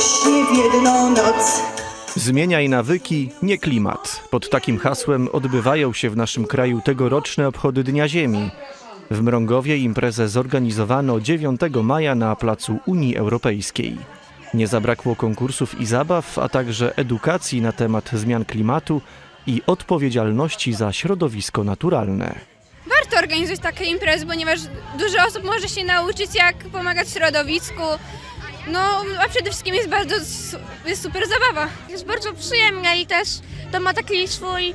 w jedną noc. Zmieniaj nawyki, nie klimat. Pod takim hasłem odbywają się w naszym kraju tegoroczne obchody Dnia Ziemi. W Mrągowie imprezę zorganizowano 9 maja na placu Unii Europejskiej. Nie zabrakło konkursów i zabaw, a także edukacji na temat zmian klimatu i odpowiedzialności za środowisko naturalne. Warto organizować takie imprezy, ponieważ dużo osób może się nauczyć, jak pomagać środowisku. No, a przede wszystkim jest bardzo jest super zabawa. Jest bardzo przyjemnie i też to ma taki swój...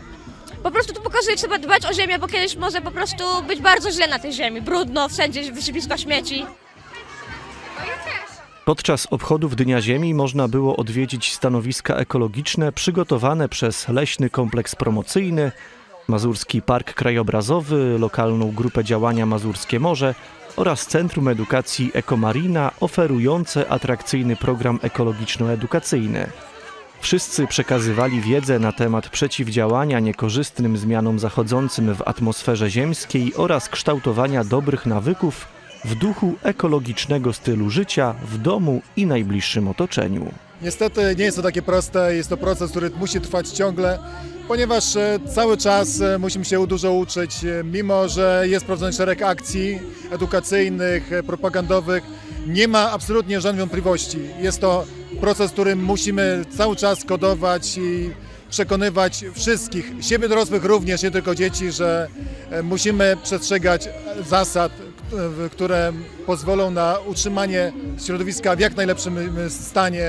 Po prostu to pokazuje, że trzeba dbać o ziemię, bo kiedyś może po prostu być bardzo źle na tej ziemi. Brudno, wszędzie wysypiska śmieci. Podczas obchodów Dnia Ziemi można było odwiedzić stanowiska ekologiczne przygotowane przez Leśny Kompleks Promocyjny, Mazurski Park Krajobrazowy, lokalną grupę działania Mazurskie Morze oraz Centrum Edukacji Ekomarina oferujące atrakcyjny program ekologiczno-edukacyjny. Wszyscy przekazywali wiedzę na temat przeciwdziałania niekorzystnym zmianom zachodzącym w atmosferze ziemskiej oraz kształtowania dobrych nawyków w duchu ekologicznego stylu życia w domu i najbliższym otoczeniu. Niestety nie jest to takie proste, jest to proces, który musi trwać ciągle, ponieważ e, cały czas e, musimy się dużo uczyć, e, mimo że jest prowadzony szereg akcji edukacyjnych, propagandowych, nie ma absolutnie żadnych wątpliwości. Jest to proces, który musimy cały czas kodować i przekonywać wszystkich, siebie dorosłych również, nie tylko dzieci, że musimy przestrzegać zasad, które pozwolą na utrzymanie środowiska w jak najlepszym e, stanie.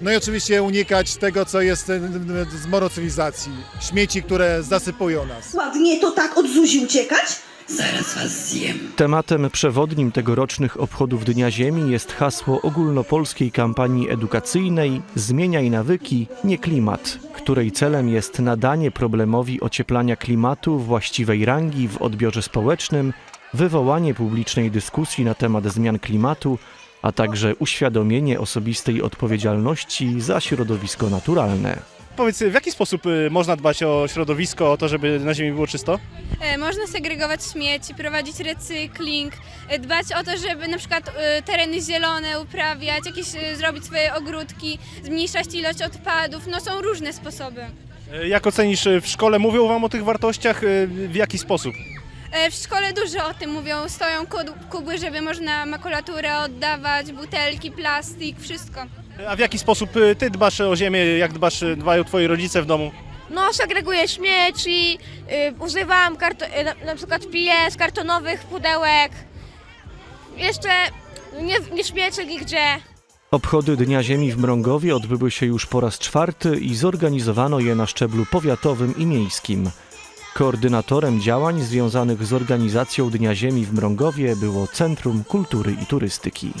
No i oczywiście unikać tego, co jest e, zmorą cywilizacji. Śmieci, które zasypują nas. Ładnie to tak od Zuzi uciekać? Zaraz was zjem. Tematem przewodnim tegorocznych obchodów Dnia Ziemi jest hasło ogólnopolskiej kampanii edukacyjnej Zmieniaj nawyki, nie klimat, której celem jest nadanie problemowi ocieplania klimatu właściwej rangi w odbiorze społecznym, wywołanie publicznej dyskusji na temat zmian klimatu, a także uświadomienie osobistej odpowiedzialności za środowisko naturalne. Powiedz, w jaki sposób y, można dbać o środowisko, o to, żeby na ziemi było czysto? E, Można segregować śmieci, prowadzić recykling, e, dbać o to, żeby na przykład e, tereny zielone uprawiać, jakieś e, zrobić swoje ogródki, zmniejszać ilość odpadów. No są różne sposoby. Y, Jak ocenisz, y, w szkole mówią wam o tych wartościach, y, w jaki sposób? E, W szkole dużo o tym mówią. Stoją kubły, żeby można makulaturę oddawać, butelki, plastik, wszystko. A w jaki sposób y, ty dbasz o ziemię, jak dbasz, y, dbają twoi rodzice w domu? No, segreguję śmieci, y, używam karto- na, na przykład piję z kartonowych pudełek. Jeszcze nie, nie śmiecę nigdzie. Obchody Dnia Ziemi w Mrągowie odbyły się już po raz czwarty i zorganizowano je na szczeblu powiatowym i miejskim. Koordynatorem działań związanych z organizacją Dnia Ziemi w Mrągowie było Centrum Kultury i Turystyki.